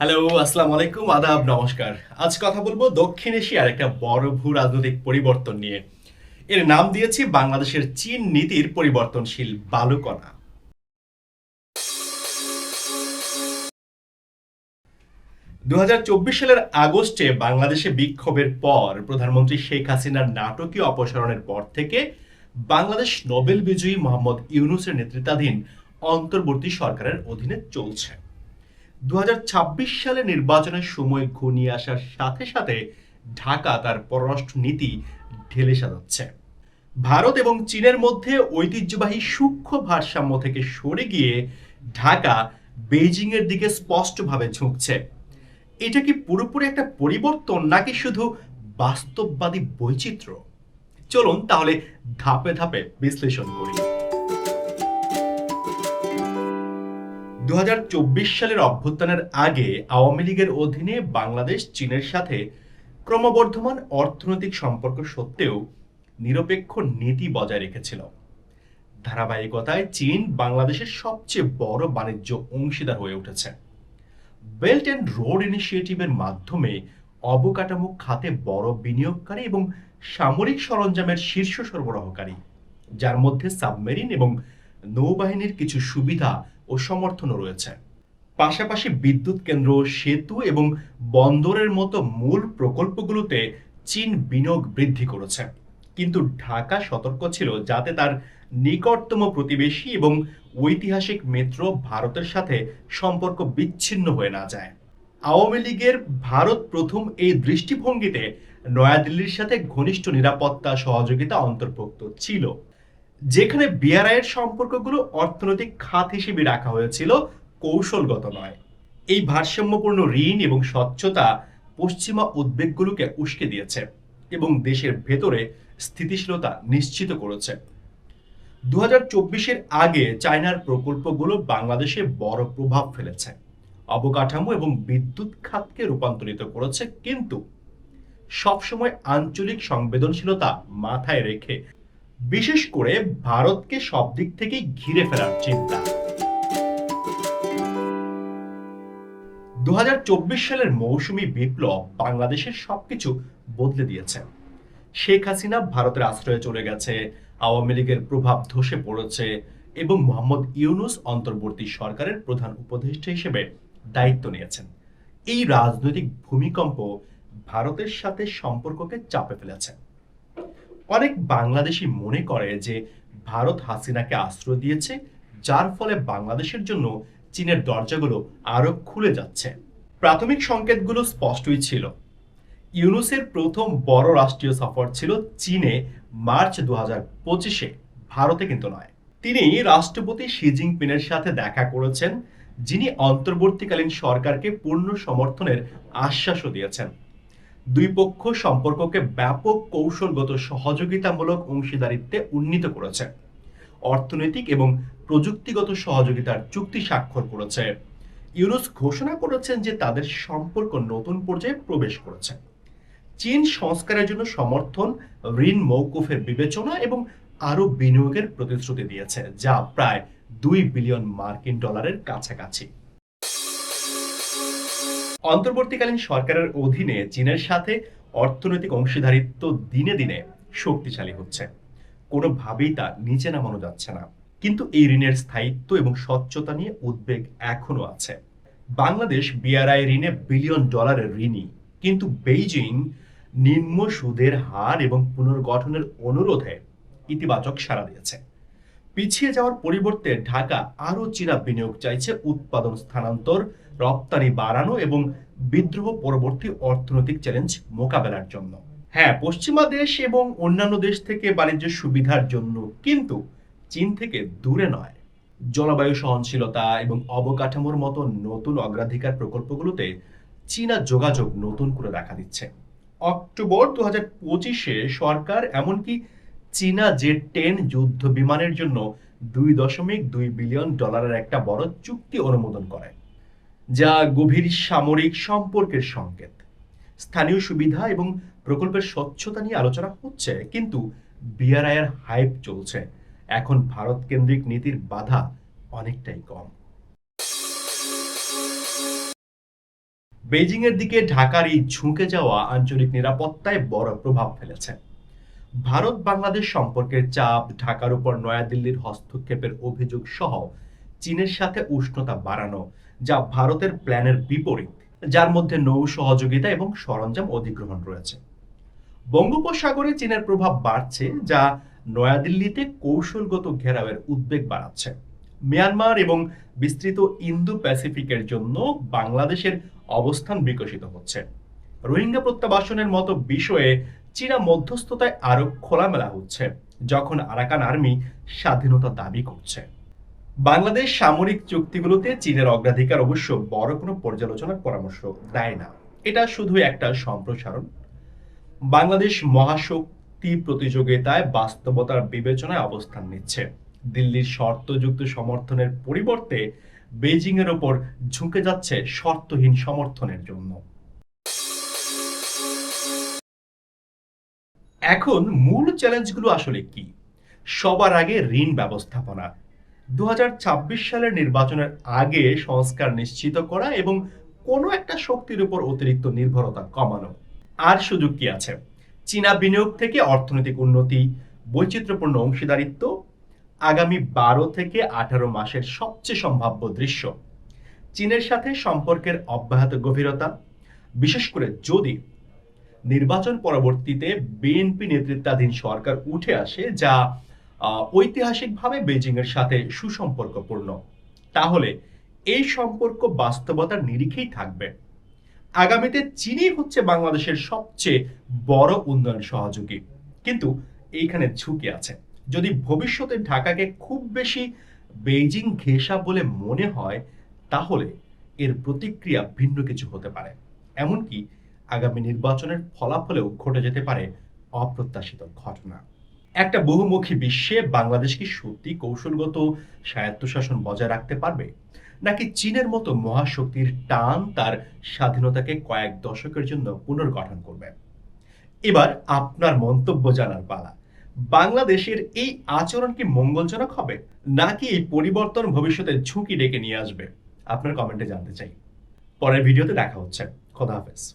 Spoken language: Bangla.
হ্যালো আসসালামু আলাইকুম, আদাব, নমস্কার। আজ কথা বলব দক্ষিণ এশিয়ার একটা বড় ভূ রাজনৈতিক পরিবর্তন নিয়ে। এর নাম দিয়েছি বাংলাদেশের চীন নীতির পরিবর্তনশীল বালুকণা। দু হাজার চব্বিশ সালের আগস্টে বাংলাদেশে বিক্ষোভের পর প্রধানমন্ত্রী শেখ হাসিনার নাটকীয় অপসারণের পর থেকে বাংলাদেশ নোবেল বিজয়ী মোহাম্মদ ইউনুসের নেতৃত্বাধীন অন্তর্বর্তী সরকারের অধীনে চলছে। দু সালে নির্বাচনের সময় ঘনিয়ে আসার সাথে সাথে ঢাকা তার পররাষ্ট্র নীতি ঢেলে সাজাচ্ছে। ভারত এবং চীনের মধ্যে ঐতিহ্যবাহী সূক্ষ্ম ভারসাম্য থেকে সরে গিয়ে ঢাকা বেইজিং এর দিকে স্পষ্টভাবে ঝুঁকছে। এটা কি পুরোপুরি একটা পরিবর্তন নাকি শুধু বাস্তববাদী বৈচিত্র্য? চলুন তাহলে ধাপে ধাপে বিশ্লেষণ করি। দু হাজার চব্বিশ সালের অভ্যুত্থানের আগে আওয়ামী লীগের অধীনে বাংলাদেশ, চীনের সাথে ক্রমবর্ধমান অর্থনৈতিক সম্পর্ক সত্ত্বেও নিরপেক্ষ নীতি বজায় রেখেছিল। ধারাবাহিকতায় চীন বাংলাদেশের সবচেয়ে বড় বাণিজ্য অংশীদার হয়ে উঠেছে। বেল্ট অ্যান্ড রোড ইনিশিয়েটিভের মাধ্যমে অবকাঠামো খাতে বড় বিনিয়োগকারী এবং সামরিক সরঞ্জামের শীর্ষ সরবরাহকারী, যার মধ্যে সাবমেরিন এবং নৌবাহিনীর কিছু সুবিধা ও সমর্থনও রয়েছে। পাশাপাশি বিদ্যুৎ কেন্দ্র, সেতু এবং বন্দরের মতো মূল প্রকল্পগুলোতে চীন বিনিয়োগ বৃদ্ধি করেছে। কিন্তু ঢাকা সতর্ক ছিল যাতে তার নিকটতম প্রতিবেশী এবং ঐতিহাসিক মিত্র ভারতের সাথে সম্পর্ক বিচ্ছিন্ন হয়ে না যায়। আওয়ামী লীগের ভারত প্রথম এই দৃষ্টিভঙ্গিতে নয়াদিল্লির সাথে ঘনিষ্ঠ নিরাপত্তা সহযোগিতা অন্তর্ভুক্ত ছিল। যেখানে বিআরআইয়ের সম্পর্কগুলো অর্থনৈতিক খাত হিসেবে রাখা হয়েছিল, কৌশলগত নয়। এই ভারসাম্যপূর্ণ ঋণ এবং স্বচ্ছতা পশ্চিমা উদ্বেগগুলোকে উস্কে দিয়েছে এবং দেশের ভেতরে স্থিতিশীলতা নিশ্চিত করেছে। দু হাজার আগে চায়নার প্রকল্পগুলো বাংলাদেশে বড় প্রভাব ফেলেছে। অবকাঠামো এবং বিদ্যুৎ খাতকে রূপান্তরিত করেছে, কিন্তু সবসময় আঞ্চলিক সংবেদনশীলতা মাথায় রেখে বিশেষ করে ভারতকে সব দিক থেকেই ঘিরে ফেলার চিন্তা। দু সালের মৌসুমী বিপ্লব বাংলাদেশের সবকিছু বদলে দিয়েছে। শেখ হাসিনা ভারতের আশ্রয়ে চলে গেছে, আওয়ামী লীগের প্রভাব ধসে পড়েছে এবং মোহাম্মদ ইউনুস অন্তর্বর্তী সরকারের প্রধান উপদেষ্টা হিসেবে দায়িত্ব নিয়েছেন। এই রাজনৈতিক ভূমিকম্প ভারতের সাথে সম্পর্ককে চাপে ফেলেছে। অনেক বাংলাদেশি মনে করে যে ভারত হাসিনাকে আশ্রয় দিয়েছে, যার ফলে বাংলাদেশের জন্য চীনের দরজাগুলো আরও খুলে যাচ্ছে। প্রাথমিক সংকেতগুলো স্পষ্টই ছিল। ইউনুসের প্রথম বড় রাষ্ট্রীয় সফর ছিল চীনে মার্চ দু হাজার পঁচিশে, ভারতে কিন্তু নয়। তিনি রাষ্ট্রপতি শি জিনপিংয়ের সাথে দেখা করেছেন, যিনি অন্তর্বর্তীকালীন সরকারকে পূর্ণ সমর্থনের আশ্বাসও দিয়েছেন। দুই পক্ষ সম্পর্ককে ব্যাপক কৌশলগত সহযোগিতামূলক অংশীদারিত্বে উন্নীত করেছে। অর্থনৈতিক এবং প্রযুক্তিগত সহযোগিতার চুক্তি স্বাক্ষর করেছে। ইউনুস ঘোষণা করেছেন যে তাদের সম্পর্ক নতুন পর্যায়ে প্রবেশ করেছে। চীন সংস্কারের জন্য সমর্থন, ঋণ মৌকুফের বিবেচনা এবং আরও বিনিয়োগের প্রতিশ্রুতি দিয়েছে, যা প্রায় দুই বিলিয়ন মার্কিন ডলারের কাছাকাছি। অন্তর্বর্তীকালীন সরকারের অধীনে চীনের সাথে অর্থনৈতিক অংশীদারিত্ব দিনে দিনে শক্তিশালী হচ্ছে। কোনোভাবেই তা নিচে নামানো যাচ্ছে না। কিন্তু এই ঋণের স্থায়িত্ব এবং স্বচ্ছতা নিয়ে উদ্বেগ এখনও আছে। বাংলাদেশ বিআরআই ঋণে বিলিয়ন ডলারের ঋণী কিন্তু বেইজিং নিম্ন সুদের হার এবং পুনর্গঠনের অনুরোধে ইতিবাচক সাড়া দিয়েছে। পিছিয়ে যাওয়ার পরিবর্তে ঢাকা আরও চীনা বিনিয়োগ চাইছে উৎপাদন স্থানান্তর, রপ্তানি বাড়ানো এবং বিদ্রোহ পরবর্তী অর্থনৈতিক চ্যালেঞ্জ মোকাবেলার জন্য। হ্যাঁ পশ্চিমা দেশ এবং অন্যান্য দেশ থেকে বাণিজ্য সুবিধার জন্য কিন্তু চীন থেকে দূরে নয়। জলবায়ু সহনশীলতা এবং অবকাঠামোর মতো নতুন অগ্রাধিকার প্রকল্পগুলোতে চীনা যোগাযোগ নতুন করে দেখা দিচ্ছে। অক্টোবর দু হাজার পঁচিশে সরকার এমনকি চীনা জে টেন যুদ্ধ বিমানের জন্য দুই দশমিক দুই বিলিয়ন ডলারের একটা বড় চুক্তি অনুমোদন করে, যা গভীর সামরিক সম্পর্কের সংকেত। স্থানীয় সুবিধা এবং প্রকল্পের স্বচ্ছতা নিয়ে আলোচনা হচ্ছে, কিন্তু বিআরআইয়ের হাইপ চলছে। এখন ভারত কেন্দ্রিক নীতির বাধা অনেকটাই কম। বেজিংয়ের দিকে ঢাকার এই ঝুঁকে যাওয়া আঞ্চলিক নিরাপত্তায় বড় প্রভাব ফেলেছে। ভারত বাংলাদেশ সম্পর্কের চাপ, ঢাকার উপর নয়াদিল্লির হস্তক্ষেপের অভিযোগ সহ চীনের সাথে উষ্ণতা বাড়ানো, যা ভারতের প্ল্যানের বিপরীত, যার মধ্যে নৌ সহযোগিতা এবং সরঞ্জাম অধিগ্রহণ রয়েছে। বঙ্গোপসাগরে চীনের প্রভাব বাড়ছে, যা নয়াদিল্লিতে কৌশলগত ঘেরাওয়ের উদ্বেগ বাড়াচ্ছে। মিয়ানমার এবং বিস্তৃত ইন্দো প্যাসিফিকের জন্য বাংলাদেশের অবস্থান বিকশিত হচ্ছে। রোহিঙ্গা প্রত্যাবাসনের মতো বিষয়ে চীনা মধ্যস্থতায় আরও খোলামেলা হচ্ছে, যখন আরাকান আর্মি স্বাধীনতা দাবি করছে। বাংলাদেশ সামরিক চুক্তিগুলোতে চীনের অগ্রাধিকার অবশ্য বড় কোনো পর্যালোচনার পরামর্শ দেয় না। এটা শুধু একটা সম্প্রসারণ। বাংলাদেশ মহাশক্তি প্রতিযোগিতায় বাস্তবতার বিবেচনায় অবস্থান নিচ্ছে। দিল্লির শর্তযুক্ত সমর্থনের পরিবর্তে বেজিং এর ওপর ঝুঁকে যাচ্ছে শর্তহীন সমর্থনের জন্য। এখন মূল চ্যালেঞ্জগুলো আসলে কি? সবার আগে ঋণ ব্যবস্থাপনা। দু হাজার ছাব্বিশ সালের নির্বাচনের আগে সংস্কার নিশ্চিত করা এবং কোনো একটা শক্তির উপর অতিরিক্ত নির্ভরতা কমানো। আর সুযোগ কি আছে? চীনা বিনিয়োগ থেকে অর্থনৈতিক উন্নতি, বৈচিত্র্যপূর্ণ অংশীদারিত্ব, আগামী বারো থেকে আঠারো মাসের সবচেয়ে সম্ভাব্য দৃশ্য। চীনের সাথে সম্পর্কের অব্যাহত গভীরতা, বিশেষ করে যদি নির্বাচন পরবর্তীতে বিএনপি নেতৃত্বাধীন সরকার উঠে আসে যা ঐতিহাসিকভাবে বেজিং এর সাথে সুসম্পর্কপূর্ণ। তাহলে এই সম্পর্ক বাস্তবতার নিরিখেই থাকবে। আগামীতে চীনই হচ্ছে বাংলাদেশের সবচেয়ে বড় উন্নয়ন সহযোগী। কিন্তু এইখানে ঝুঁকি আছে। যদি ভবিষ্যতে ঢাকাকে খুব বেশি বেইজিং ঘেঁষা বলে মনে হয়, তাহলে এর প্রতিক্রিয়া ভিন্ন কিছু হতে পারে। এমনকি আগামী নির্বাচনের ফলাফলেও ঘটে যেতে পারে অপ্রত্যাশিত ঘটনা। একটা বহুমুখী বিশ্বে বাংলাদেশ কি সত্যি কৌশলগত স্বায়ত্তশাসন বজায় রাখতে পারবে? নাকি চীনের মতো মহাশক্তির টান তার স্বাধীনতাকে কয়েক দশকের জন্য পুনর্গঠন করবে? এবার আপনার মন্তব্য জানার পালা। বাংলাদেশের এই আচরণ কি মঙ্গলজনক হবে? নাকি এই পরিবর্তন ভবিষ্যতে ঝুঁকি ডেকে নিয়ে আসবে? আপনার কমেন্টে জানতে চাই। পরের ভিডিওতে দেখা হচ্ছে। খোদা হাফেজ।